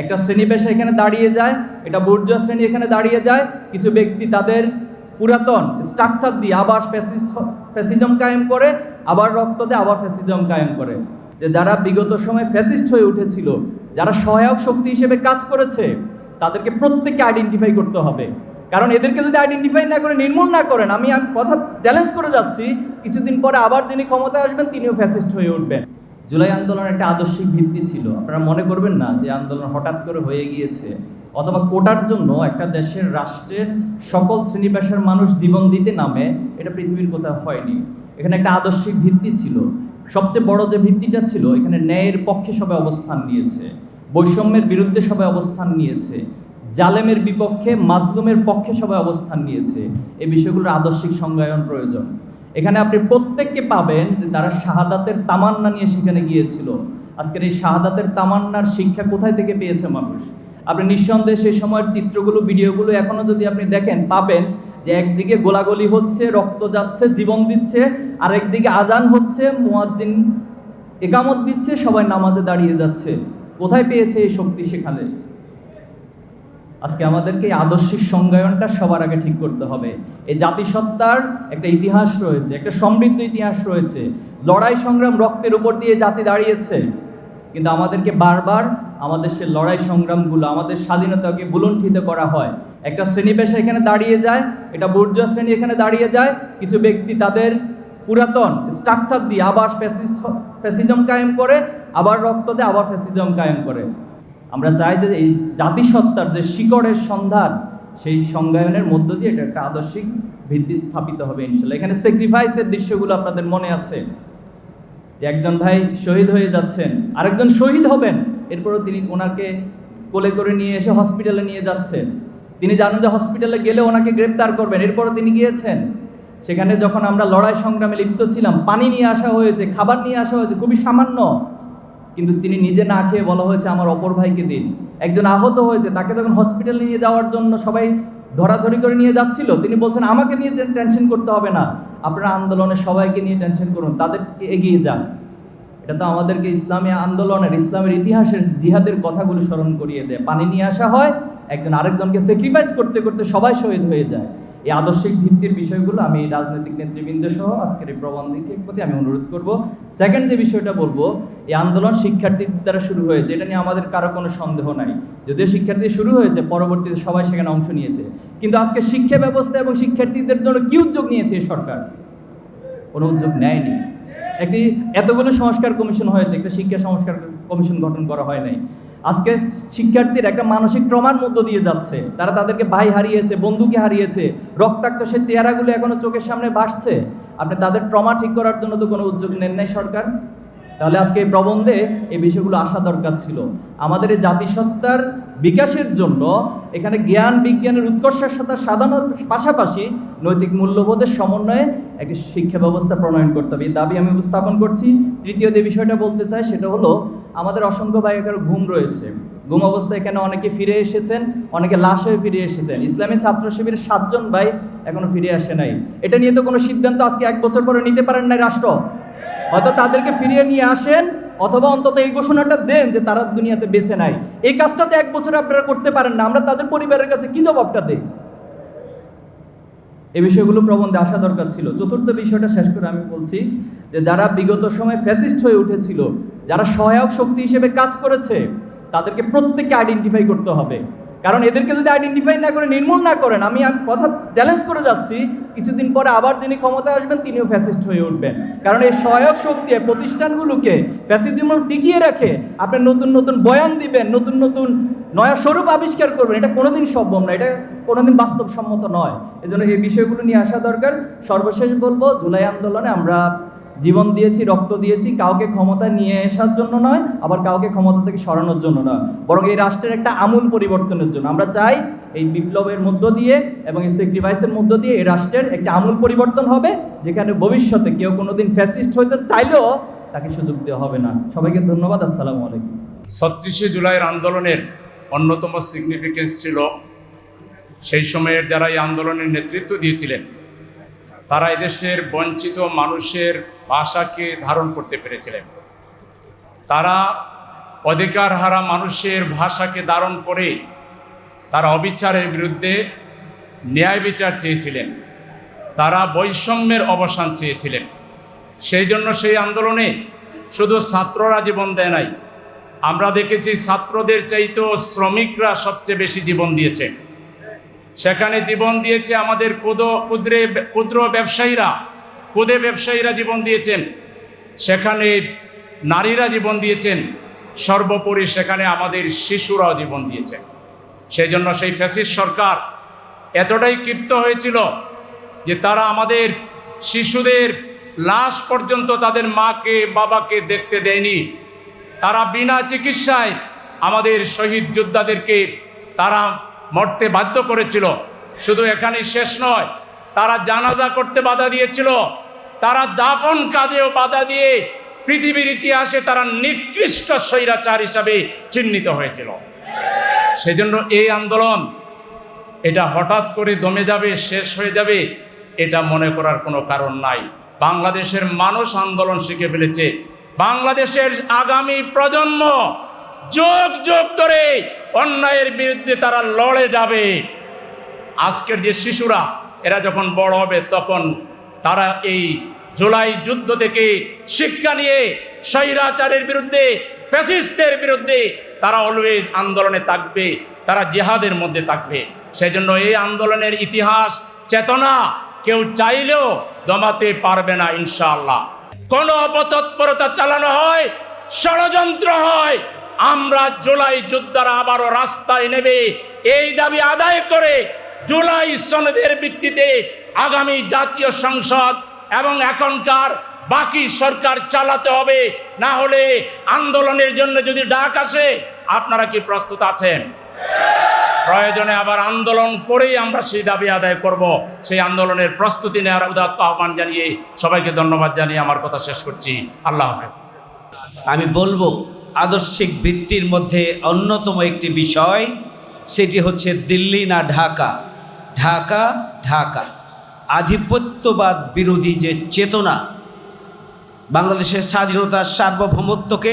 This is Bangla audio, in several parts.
একটা শ্রেণি পেশা এখানে দাঁড়িয়ে যায়, এটা বুর্জুয়া শ্রেণি এখানে দাঁড়িয়ে যায়, কিছু ব্যক্তি তাদের পুরাতন স্ট্রাকচার দিয়ে আবার ফ্যাসিজম কায়েম করে, আবার রক্ত দিয়ে, আবার ফ্যাসিজম কায়েম করে। যে যারা বিগত সময় ফ্যাসিস্ট হয়ে উঠেছিল, যারা সহায়ক শক্তি হিসেবে কাজ করেছে, তাদেরকে প্রত্যেককে আইডেন্টিফাই করতে হবে। কারণ এদেরকে যদি আইডেন্টিফাই না করে, নির্মূল না করেন, আমি কথা চ্যালেঞ্জ করে যাচ্ছি, কিছুদিন পরে আবার যিনি ক্ষমতায় আসবেন, তিনিও ফ্যাসিস্ট হয়ে উঠবেন। জুলাই আন্দোলন একটা আদর্শিক ভিত্তি ছিল। আপনারা মনে করবেন না যে আন্দোলন হঠাৎ করে হয়ে গিয়েছে। অথবা কোটার জন্য একটা দেশের রাষ্ট্রের সকল শ্রেণি পেশার মানুষ জীবন দিতে নামে এটা পৃথিবীর কোথাও হয়নি। এখানে একটা আদর্শিক ভিত্তি ছিল। সবচেয়ে বড় যে ভিত্তিটা ছিল, এখানে ন্যায়ের পক্ষে সবাই অবস্থান নিয়েছে। বৈষম্যের বিরুদ্ধে সবাই অবস্থান নিয়েছে। জালেমের বিপক্ষে, মাজলুমের পক্ষে সবাই অবস্থান নিয়েছে। এই বিষয়গুলোর আদর্শিক সংজ্ঞায়ন প্রয়োজন। এখানে আপনি প্রত্যেককে পাবেন তারা শাহাদাতের তামান্না নিয়ে সেখানে গিয়েছিল। আজকের এই শাহাদাতের তামান্নার শিক্ষা কোথায় থেকে পেয়েছে মানুষ? আপনি নিঃসন্দেহে সেই সময়ের চিত্রগুলো, ভিডিওগুলো এখনও যদি আপনি দেখেন, পাবেন যে একদিকে গোলাগুলি হচ্ছে, রক্ত যাচ্ছে, জীবন দিচ্ছে আর একদিকে আজান হচ্ছে, মুয়াজ্জিন একামত দিচ্ছে, সবাই নামাজে দাঁড়িয়ে যাচ্ছে। কোথায় পেয়েছে এই শক্তি সেখানে? আজকে আমাদেরকে এই আদর্শিক সংজ্ঞায়নটা সবার আগে ঠিক করতে হবে। এই জাতিসত্তার একটা ইতিহাস রয়েছে, একটা সমৃদ্ধ ইতিহাস রয়েছে। লড়াই সংগ্রাম রক্তের উপর দিয়ে জাতি দাঁড়িয়েছে। কিন্তু আমাদেরকে বারবার আমাদের সে লড়াই সংগ্রামগুলো, আমাদের স্বাধীনতাকে বুলণ্ঠিত করা হয়। একটা শ্রেণি পেশা এখানে দাঁড়িয়ে যায়, এটা বুর্জুয়া শ্রেণি এখানে দাঁড়িয়ে যায়। কিছু ব্যক্তি তাদের পুরাতন স্ট্রাকচার দিয়ে আবার ফ্যাসিজম কায়েম করে, আবার রক্ত দিয়ে, আবার ফ্যাসিজম কায়েম করে। আমরা চাই যে এই জাতিসত্তার যে শিকড়ের সন্ধান, সেই সংজ্ঞায়নের মধ্য দিয়ে এটা একটা আদর্শিক ভিত্তি স্থাপিত হবে ইনশাল্লাহ। এখানে স্যাক্রিফাইসের দৃশ্যগুলো আপনাদের মনে আছে। যে একজন ভাই শহীদ হয়ে যাচ্ছেন, আরেকজন শহীদ হবেন, এরপরও তিনি ওনাকে কোলে করে নিয়ে এসে হসপিটালে নিয়ে যাচ্ছেন। তিনি জানেন যে হসপিটালে গেলে ওনাকে গ্রেপ্তার করবেন, এরপরও তিনি গিয়েছেন। সেখানে যখন আমরা লড়াই সংগ্রামে লিপ্ত ছিলাম, পানি নিয়ে আসা হয়েছে, খাবার নিয়ে আসা হয়েছে, খুবই সামান্য কিন্তু তিনি নিজে না খেয়ে বলা হয়েছে, আমার অপর ভাইকে দিন। একজন আহত হয়েছে, তাকে যখন হসপিটালে নিয়ে যাওয়ার জন্য সবাই ধরাধরি করে নিয়ে যাচ্ছিল, তিনি বলছেন, আমাকে নিয়ে টেনশন করতে হবে না। আপনারা আন্দোলনে সবাইকে নিয়ে টেনশন করুন, তাদেরকে এগিয়ে যান। এটা তো আমাদেরকে ইসলামী আন্দোলনের, ইসলামের ইতিহাসের জিহাদের কথাগুলো স্মরণ করিয়ে দেয়। পানি নিয়ে আসা হয়, একজন আরেকজনকে স্যাক্রিফাইস করতে করতে সবাই শহীদ হয়ে যায়। এই আদর্শিক ভিত্তির বিষয়গুলো আমি রাজনৈতিক নেতৃবৃন্দ সহ আজকের এই প্রবন্ধকে প্রতি আমি অনুরোধ করব। সেকেন্ড যে বিষয়টা বলব এই আন্দোলন শিক্ষার্থীদের দ্বারা শুরু হয়েছে, এটা নিয়ে আমাদের কারও কোনো সন্দেহ নাই। যদিও শিক্ষার্থী শুরু হয়েছে, পরবর্তীতে সবাই সেখানে অংশ নিয়েছে। কিন্তু আজকে শিক্ষা ব্যবস্থা এবং শিক্ষার্থীদের জন্য কি উদ্যোগ নিয়েছে এই সরকার? কোনো উদ্যোগ নেয়নি। একটি এতগুলো সংস্কার কমিশন হয়েছে, একটা শিক্ষা সংস্কার কমিশন গঠন করা হয় নাই। আজকে শিক্ষার্থীর একটা মানসিক ট্রমার মধ্য দিয়ে যাচ্ছে। তারা তাদেরকে ভাই হারিয়েছে, বন্ধুকে হারিয়েছে, রক্তাক্ত সে চেহারাগুলো এখনও চোখের সামনে ভাসছে। আপনি তাদের ট্রমা ঠিক করার জন্য তো কোনো উদ্যোগ নেন নাই সরকার? তাহলে আজকে এই প্রবন্ধে এই বিষয়গুলো আসা দরকার ছিল। আমাদের এই জাতিসত্তার বিকাশের জন্য এখানে জ্ঞান, বিজ্ঞানের উৎকর্ষের সাথে সাধারণ পাশাপাশি নৈতিক মূল্যবোধের সমন্বয়ে একটি শিক্ষা ব্যবস্থা প্রণয়ন করতে হবে। এই দাবি আমি উপস্থাপন করছি। তৃতীয় যে বিষয়টা বলতে চাই সেটা হলো, আমাদের অসংখ্য ভাইয়ের ঘুম রয়েছে। ঘুম অবস্থায় এখানে অনেকে ফিরে এসেছেন? অনেকে লাশ হয়ে ফিরে এসেছেন। ইসলামী ছাত্র শিবিরের সাতজন ভাই এখনও ফিরে আসে নাই। এটা নিয়ে তো কোনো সিদ্ধান্ত আজকে এক বছর পরে নিতে পারেন নাই রাষ্ট্র। হয়তো তাদেরকে ফিরিয়ে নিয়ে আসেন, অথবা অন্তত এই ঘোষণাটা দেন যে তারা দুনিয়াতে বেঁচে নাই। এই কাজটা তো এক বছরে আপনারা করতে পারেন না, আমরা তাদের পরিবারের কাছে কি জবাবটা দেই? এই বিষয়গুলো প্রবন্ধে আসা দরকার ছিল। চতুর্থ বিষয়টা শেষ করে আমি বলছি যে যারা বিগত সময় ফ্যাসিস্ট হয়ে উঠেছিল, যারা সহায়ক শক্তি হিসেবে কাজ করেছে, তাদেরকে প্রত্যেককে আইডেন্টিফাই করতে হবে। কারণ এদেরকে যদি আইডেন্টিফাই না করে, নির্মূল না করেন, আমি কথা চ্যালেঞ্জ করে যাচ্ছি, কিছুদিন পরে আবার যিনি ক্ষমতায় আসবেন, তিনিও ফ্যাসিস্ট হয়ে উঠবেন। কারণ এই সহায়ক শক্তি প্রতিষ্ঠানগুলোকে ফ্যাসিজম টিকিয়ে রাখে আপনি নতুন নতুন বয়ান দিবেন, নতুন নতুন নয়া স্বরূপ আবিষ্কার করবেন, এটা কোনোদিন সম্ভব না, এটা কোনোদিন বাস্তবসম্মত নয়। এজন্য এই বিষয়গুলো নিয়ে আসা দরকার। সর্বশেষ বলব, জুলাই আন্দোলনে আমরা জীবন দিয়েছি, রক্ত দিয়েছি, কাউকে ক্ষমতা নিয়ে আসার জন্য নয়, আবার কাউকে ক্ষমতা থেকে সরানোর জন্য নয়। বরং এই রাষ্ট্রের একটা আমূল পরিবর্তনের জন্য। আমরা চাই এই বিপ্লবের মধ্য দিয়ে এবং এই স্যাক্রিফাইসের মধ্য দিয়ে এই রাষ্ট্রের একটা আমূল পরিবর্তন হবে, যেখানে ভবিষ্যতে কেউ কোনোদিন ফ্যাসিস্ট হইতে চাইলেও তাকে সুযোগ দেওয়া হবে না। সবাইকে ধন্যবাদ, আসসালামু আলাইকুম। ছত্রিশে জুলাইয়ের আন্দোলনের অন্যতম সিগনিফিকেন্স ছিল, সেই সময়ের যারা এই আন্দোলনের নেতৃত্ব দিয়েছিলেন, তারা এদেশের বঞ্চিত মানুষের ভাষাকে ধারণ করতে পেরেছিলেন। তারা অধিকার হারা মানুষের ভাষাকে ধারণ করে তারা অবিচারের বিরুদ্ধে ন্যায় বিচার চেয়েছিলেন। তারা বৈষম্যের অবসান চেয়েছিলেন। সেই জন্য সেই আন্দোলনে শুধু ছাত্ররা জীবন দেয় নাই। আমরা দেখেছি ছাত্রদের চাইতেও শ্রমিকরা সবচেয়ে বেশি জীবন দিয়েছে। সেখানে জীবন দিয়েছে আমাদের ক্ষুদ্র ক্ষুদ্র ব্যবসায়ীরা। ক্ষুদে ব্যবসায়ীরা জীবন দিয়েছেন, সেখানে নারীরা জীবন দিয়েছেন, সর্বোপরি সেখানে আমাদের শিশুরাও জীবন দিয়েছেন সেই জন্য সেই ফ্যাসিস সরকার এতটাই ক্ষিপ্ত হয়েছিল যে তারা আমাদের শিশুদের লাশ পর্যন্ত তাদের মাকে, বাবাকে দেখতে দেয়নি। তারা বিনা চিকিৎসায় আমাদের শহীদ যোদ্ধাদেরকে তারা মরতে বাধ্য করেছিল। শুধু এখানেই শেষ নয়, তারা জানাজা করতে বাধা দিয়েছিল। তারা দাফন কাজেও বাধা দিয়ে পৃথিবীর ইতিহাসে তারা নিকৃষ্ট স্বৈরাচার হিসাবে চিহ্নিত হয়েছিল। সেজন্য এই আন্দোলন এটা হঠাৎ করে দমে যাবে, শেষ হয়ে যাবে, এটা মনে করার কোনো কারণ নাই। বাংলাদেশের মানুষ আন্দোলন শিখে ফেলেছে। বাংলাদেশের আগামী প্রজন্ম যোগ যোগ ধরে অন্যায়ের বিরুদ্ধে তারা লড়ে যাবে। আজকের যে শিশুরা, এরা যখন বড় হবে, তখন তারা এই জুলাই যুদ্ধ থেকে শিক্ষা নিয়ে স্বৈরাচারের বিরুদ্ধে, ফ্যাসিস্টদের বিরুদ্ধে তারা অলওয়েজ আন্দোলনে থাকবে, তারা জেহাদের মধ্যে থাকবে। সেই জন্য এই আন্দোলনের ইতিহাস চেতনা কেউ চাইলেও দমাতে পারবে না ইনশাআল্লাহ। কোন অপতৎপরতা চালানো হয়, ষড়যন্ত্র হয়, আমরা জুলাই যোদ্ধারা আবারও রাস্তায় নেবে। এই দাবি আদায় করে জুলাই সনদের ভিত্তিতে আগামী জাতীয় সংসদ এবং এখনকার বাকি সরকার চালাতে হবে। না হলে আন্দোলনের জন্য যদি ডাক আসে, আপনারা কি প্রস্তুত আছেন? প্রয়োজনে আবার আন্দোলন করেই আমরা সেই দাবি আদায় করব। সেই আন্দোলনের প্রস্তুতি নেওয়ার উদাত্ত আহ্বান জানিয়ে সবাইকে ধন্যবাদ জানিয়ে আমার কথা শেষ করছি। আল্লাহ হাফেজ। আমি বলব, আদর্শিক ভিত্তির মধ্যে অন্যতম একটি বিষয়, সেটি হচ্ছে দিল্লি না ঢাকা। ঢাকা ঢাকা। আধিপত্যবাদ বিরোধী যে চেতনা বাংলাদেশের স্বাধীনতার সার্বভৌমত্বকে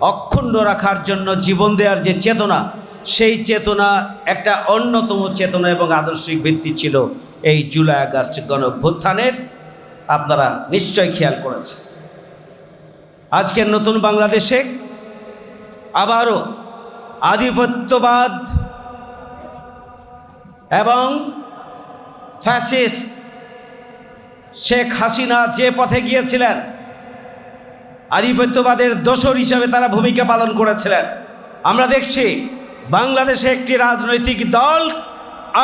অক্ষুণ্ণ রাখার জন্য জীবন দেওয়ার যে চেতনা, সেই চেতনা একটা অন্যতম চেতনা এবং আদর্শিক ভিত্তি ছিল এই জুলাই আগস্ট গণভ্যুত্থানের। আপনারা নিশ্চয় খেয়াল করেছেন। আজকের নতুন বাংলাদেশে আবারও আধিপত্যবাদ এবং ফ্যাসিস্ট শেখ হাসিনা যে পথে গিয়েছিলেন, আধিপত্যবাদের দোসর হিসাবে তারা ভূমিকা পালন করেছিলেন। আমরা দেখছি বাংলাদেশে একটি রাজনৈতিক দল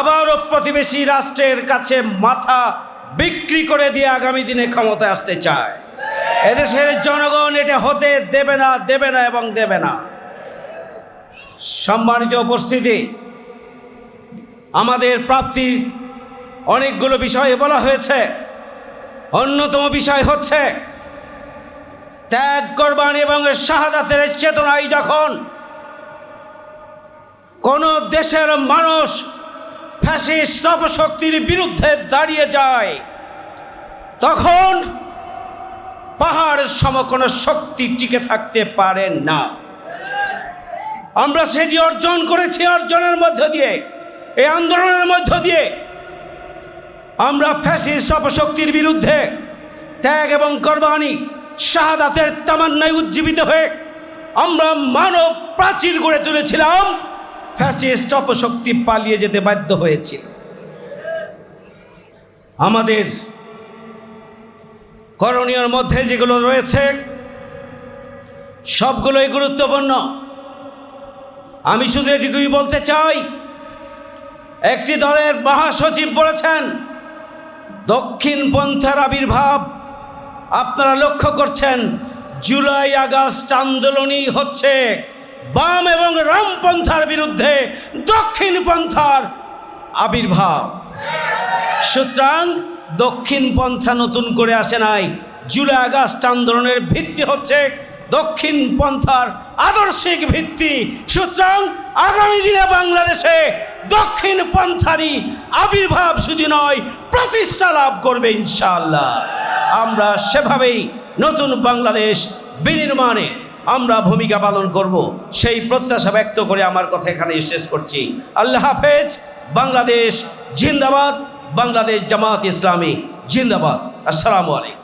আবারও প্রতিবেশী রাষ্ট্রের কাছে মাথা বিক্রি করে দিয়ে আগামী দিনে ক্ষমতায় আসতে চায়। এদেশের জনগণ এটা হতে দেবে না দেবে না এবং দেবে না। সম্মানিত উপস্থিতি, আমাদের প্রাপ্তির অনেকগুলো বিষয়ে বলা হয়েছে। অন্যতম বিষয় হচ্ছে, ত্যাগ করবানি এবং শাহাদাতের চেতনায় যখন কোন দেশের মানুষ ফ্যাসিস্ট অপশক্তির বিরুদ্ধে দাঁড়িয়ে যায়, তখন পাহাড় সম কোনো শক্তি টিকে থাকতে পারে না। আমরা সেটি অর্জন করেছি অর্জনের মধ্য দিয়ে, এই আন্দোলনের মধ্য দিয়ে। আমরা ফ্যাসিস্ট অপশক্তির বিরুদ্ধে ত্যাগ এবং কোরবানি, শাহাদাতের তামান্নায় উজ্জীবিত হয়ে আমরা মানব প্রাচীর গড়ে তুলেছিলাম। ফ্যাসিস্ট অপশক্তি পালিয়ে যেতে বাধ্য হয়েছিল আমাদের করণীয়র মধ্যে যেগুলো রয়েছে, সবগুলোই গুরুত্বপূর্ণ। আমি শুধু এটুকুই বলতে চাই, একটি দলের মহাসচিব বলেছেন দক্ষিণ পন্থার আবির্ভাব। আপনারা লক্ষ্য করছেন, জুলাই আগস্ট আন্দোলনই হচ্ছে বাম এবং রামপন্থার বিরুদ্ধে দক্ষিণ পন্থার আবির্ভাব। সুতরাং দক্ষিণ পন্থা নতুন করে আসে নাই। জুলাই আগস্ট আন্দোলনের ভিত্তি হচ্ছে দক্ষিণ পন্থার আদর্শিক ভিত্তি। সুতরাং আগামী দিনে বাংলাদেশে দক্ষিণ পন্থারই আবির্ভাব শুধু নয়, প্রতিষ্ঠা লাভ করবে ইনশাআল্লাহ। আমরা সেভাবেই নতুন বাংলাদেশ বিনির্মাণে আমরা ভূমিকা পালন করব, সেই প্রত্যাশা ব্যক্ত করে আমার কথা এখানে শেষ করছি। আল্লাহ হাফেজ, বাংলাদেশ জিন্দাবাদ, বাংলাদেশ জামাত ইসলামী জিন্দাবাদ। আসসালামু আলাইকুম।